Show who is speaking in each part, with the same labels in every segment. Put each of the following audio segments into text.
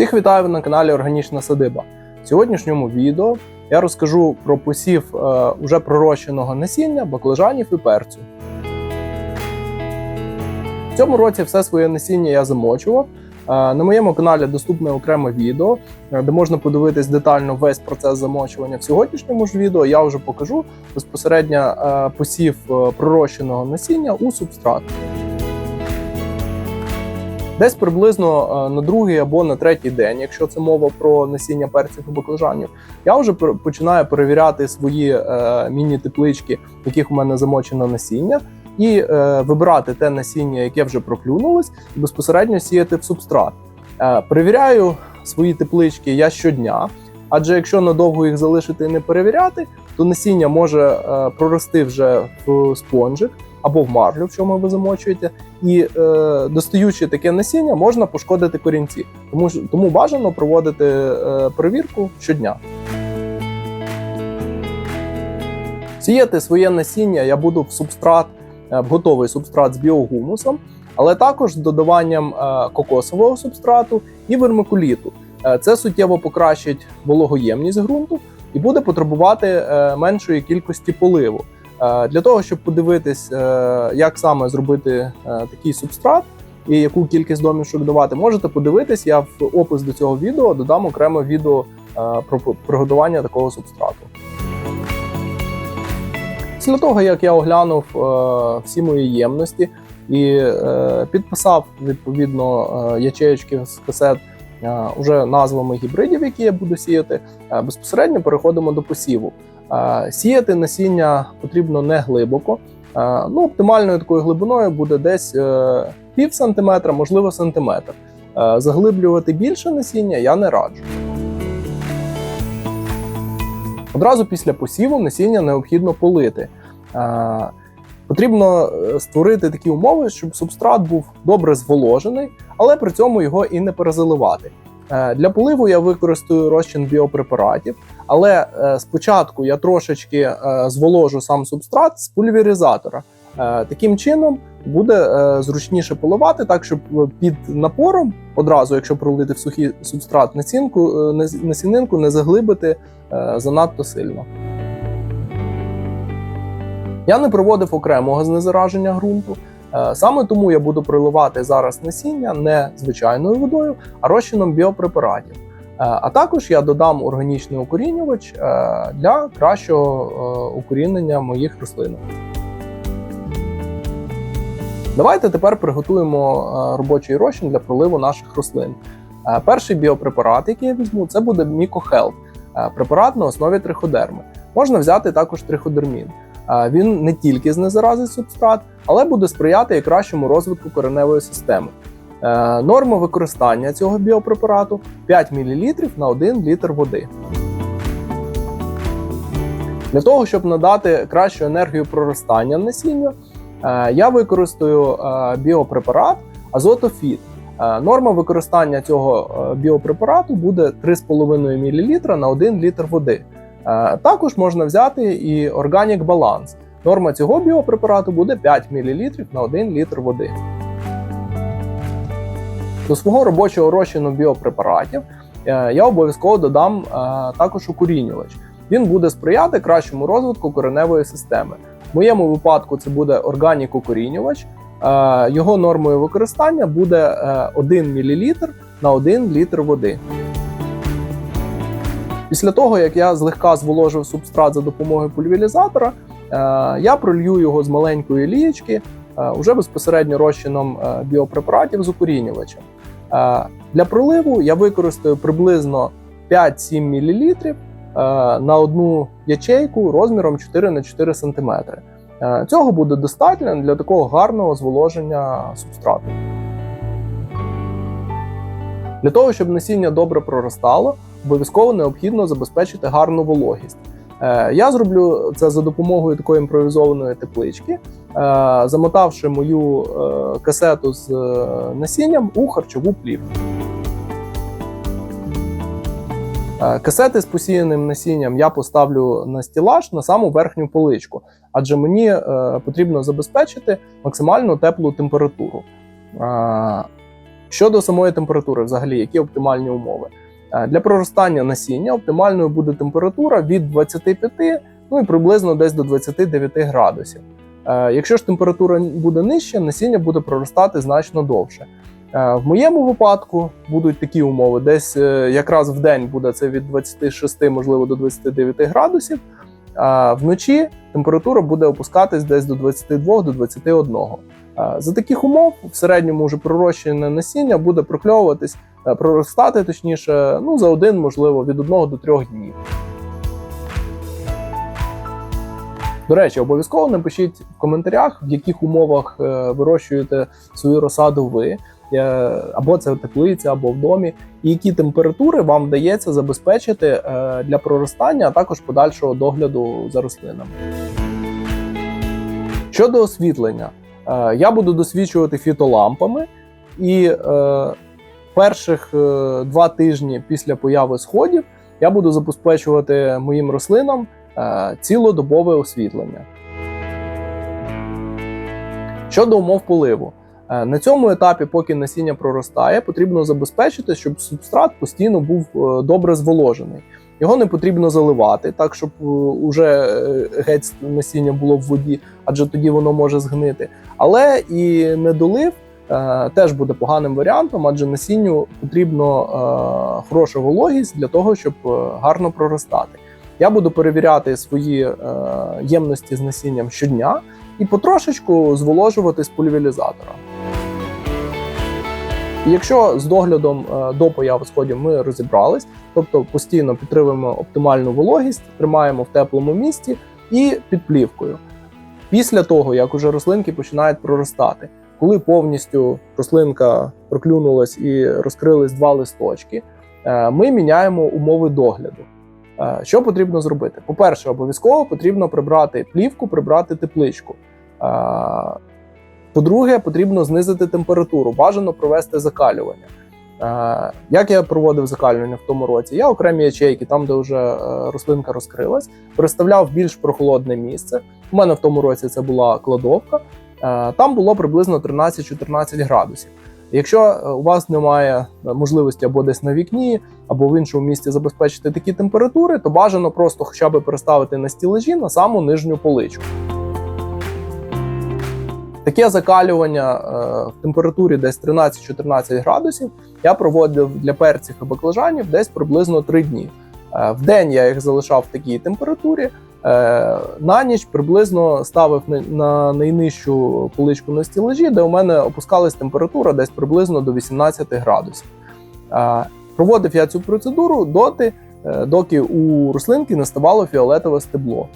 Speaker 1: Всіх вітаю на каналі Органічна Садиба. В сьогоднішньому відео я розкажу про посів е, уже пророщеного насіння, баклажанів і перцю. В цьому році все своє насіння я замочував. Е, На моєму каналі доступне окреме відео, е, де можна подивитись детально весь процес замочування. В сьогоднішньому ж відео я вже покажу безпосередньо е, посів пророщеного насіння у субстрат. Десь приблизно е, на другий або на третій день, якщо це мова про насіння перців і баклажанів, я вже починаю перевіряти свої е, міні-теплички, в яких у мене замочено насіння, і е, вибирати те насіння, яке вже проклюнулось, і безпосередньо сіяти в субстрат. Перевіряю свої теплички я щодня, адже якщо надовго їх залишити і не перевіряти, то насіння може е, прорости вже в спонжик або в марлю, в чому ви замочуєте, і е, достаючи таке насіння, можна пошкодити корінці. Тому тому бажано проводити е, перевірку щодня. Сіяти своє насіння я буду в субстрат, е, в готовий субстрат з біогумусом, але також з додаванням е, кокосового субстрату і вермикуліту. Це суттєво покращить вологоємність ґрунту і буде потребувати е, меншої кількості поливу. Е, Для того, щоб подивитись, е, як саме зробити такий субстрат і яку кількість домішок давати, можете подивитись. Я в опис до цього відео додам окреме відео про приготування такого субстрату. Після того, як я оглянув всі мої ємності і підписав відповідно ячеєчки з касет уже назвами гібридів, які я буду сіяти, е, безпосередньо переходимо до посіву. Е, Сіяти насіння потрібно не глибоко. Е, Ну, оптимальною такою глибиною буде десь е, пів сантиметра, можливо, сантиметр. Е, Заглиблювати більше насіння я не раджу. Одразу після посіву насіння необхідно полити. Потрібно е, створити такі умови, щоб субстрат був добре зволожений, але при цьому його і не перезаливати. Е, Для поливу я використаю розчин біопрепаратів, але е, спочатку я трошечки зволожу сам субстрат з пульверизатора. Е, Таким чином буде зручніше поливати, так щоб під напором одразу, якщо пролити в сухий субстрат насінку, насінинку, не заглибити занадто сильно. Я не проводив окремого знезараження ґрунту. Е, Саме тому я буду проливати зараз насіння не звичайною водою, а розчином біопрепаратів. Е, А також я додам органічний укорінювач е, для кращого укорінення моїх рослин. Давайте тепер приготуємо робочий розчин для проливу наших рослин. Перший біопрепарат, який я візьму, це буде Мікохелп, препарат на основі триходерми. Можна взяти також триходермін. Він не тільки знезаразить субстрат, але буде сприяти і кращому розвитку кореневої системи. Е, Норма використання цього біопрепарату 5 мл на 1 літр води. Для того, щоб надати кращу енергію проростання насіння, е, я використаю е, біопрепарат Азотофіт. Норма використання цього біопрепарату буде 3,5 мл на 1 літр води. Е, Також можна взяти і Organic Balance. Норма цього біопрепарату буде 5 мл на 1 літр води. До свого робочого розчину біопрепаратів е, я обов'язково додам е, також укорінювач. Він буде сприяти кращому розвитку кореневої системи. В моєму випадку це буде органік укорінювач. Е, Його нормою використання буде е, 1 мл на 1 літр води. Після того, як я злегка зволожив субстрат за допомогою пульверізатора, е, я пролью його з маленької лієчки е, уже безпосередньо розчином е, біопрепаратів з укорінювачем. Для проливу я використаю приблизно 5-7 мл на одну ячейку розміром 4 на 4 см. Цього буде достатньо для такого гарного зволоження субстрату. Для того, щоб насіння добре проростало, обов'язково необхідно забезпечити гарну вологість. Е, Я зроблю це за допомогою такої імпровізованої теплички, е, замотавши мою е, касету з насінням у харчову плівку. Касети з посіяним насінням я поставлю на стілаж на саму верхню поличку, адже мені потрібно забезпечити максимально теплу температуру. Щодо самої температури, взагалі, які оптимальні умови? Е, Для проростання насіння оптимальною буде температура від 25 ну і приблизно десь до 29 градусів. Е, Якщо ж температура буде нижча, насіння буде проростати значно довше. Е, В моєму випадку будуть такі умови: десь якраз в день буде це від 26, можливо, до 29 градусів. А вночі температура буде опускатись десь до 22 до 21. Е, За таких умов в середньому вже пророщене насіння буде прокльовуватись, е, проростати точніше, ну за один, можливо, від 1 до 3 днів. До речі, обов'язково напишіть в коментарях, в яких умовах е, вирощуєте свою розсаду ви, або це теплиці, або в домі, і які температури вам вдається забезпечити е, для проростання, а також подальшого догляду за рослинами. Щодо освітлення, е, я буду досвідчувати фітолампами, і е, перших е, два тижні після появи сходів я буду забезпечувати моїм рослинам е, цілодобове освітлення. Щодо умов поливу, Е, на цьому етапі, поки насіння проростає, потрібно забезпечити, щоб субстрат постійно був е, добре зволожений. Його не потрібно заливати, так щоб е, уже е, геть насіння було в воді, адже тоді воно може згнити. Але і недолив е, теж буде поганим варіантом, адже насінню потрібно е, хороша вологість для того, щоб е, гарно проростати. Я буду перевіряти свої е, ємності з насінням щодня і потрошечку зволожувати з пульверізатора. Якщо з доглядом е, до появи сходів ми розібрались, тобто постійно підтримуємо оптимальну вологість, тримаємо в теплому місці і під плівкою. Після того, як уже рослинки починають проростати, коли повністю рослинка проклюнулась і розкрились два листочки, е, ми міняємо умови догляду. Е, Що потрібно зробити? По-перше, обов'язково потрібно прибрати плівку, прибрати тепличку. По-друге, потрібно знизити температуру, бажано провести закалювання. Е, Як я проводив закалювання в тому році? Я окремі ячейки, там, де вже е, рослинка розкрилась, переставляв більш прохолодне місце. У мене в тому році це була кладовка. Е, Там було приблизно 13-14 градусів. Якщо у вас немає можливості або десь на вікні, або в іншому місці забезпечити такі температури, то бажано просто хоча б переставити на стілежі на саму нижню поличку. Таке закалювання е, в температурі десь 13-14 градусів я проводив для перців і баклажанів десь приблизно 3 дні. Е, в день я їх залишав в такій температурі. Е, на ніч приблизно ставив на, на найнижчу поличку на стілежі, де у мене опускалась температура десь приблизно до 18 градусів. Проводив я цю процедуру доти, доки у рослинки не ставало фіолетове стебло.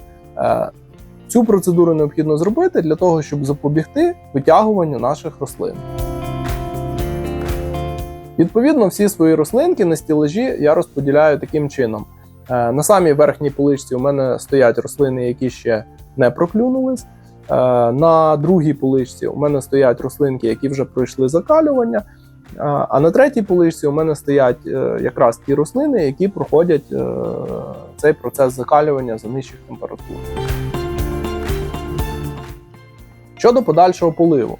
Speaker 1: Цю процедуру необхідно зробити для того, щоб запобігти витягуванню наших рослин. Відповідно, всі свої рослинки на стілежі я розподіляю таким чином. Е, На самій верхній поличці у мене стоять рослини, які ще не проклюнулись. Е, На другій поличці у мене стоять рослинки, які вже пройшли закалювання. Е, А на третій поличці у мене стоять якраз ті рослини, які проходять цей процес закалювання за нижчих температур. Щодо подальшого поливу,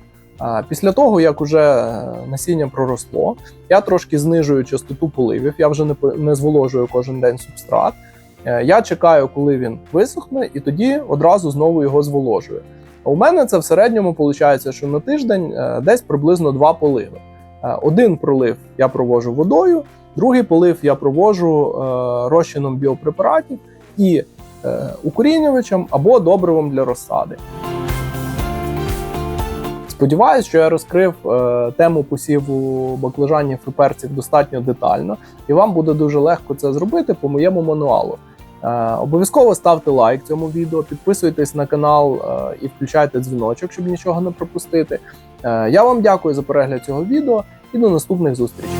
Speaker 1: після того як уже е, насіння проросло, я трошки знижую частоту поливів, я вже не, не зволожую кожен день субстрат. Е, Я чекаю, коли він висохне, і тоді одразу знову його зволожую. У мене це в середньому виходить, що на тиждень е, десь приблизно два поливи. Один пролив я провожу водою, другий полив я провожу розчином біопрепаратів і укорінювачем або добривом для розсади. Сподіваюсь, що я розкрив е, тему посіву баклажанів і перців достатньо детально, і вам буде дуже легко це зробити по моєму мануалу. Е, обов'язково ставте лайк цьому відео, підписуйтесь на канал е, і включайте дзвіночок, щоб нічого не пропустити. Е, я вам дякую за перегляд цього відео і до наступних зустрічей.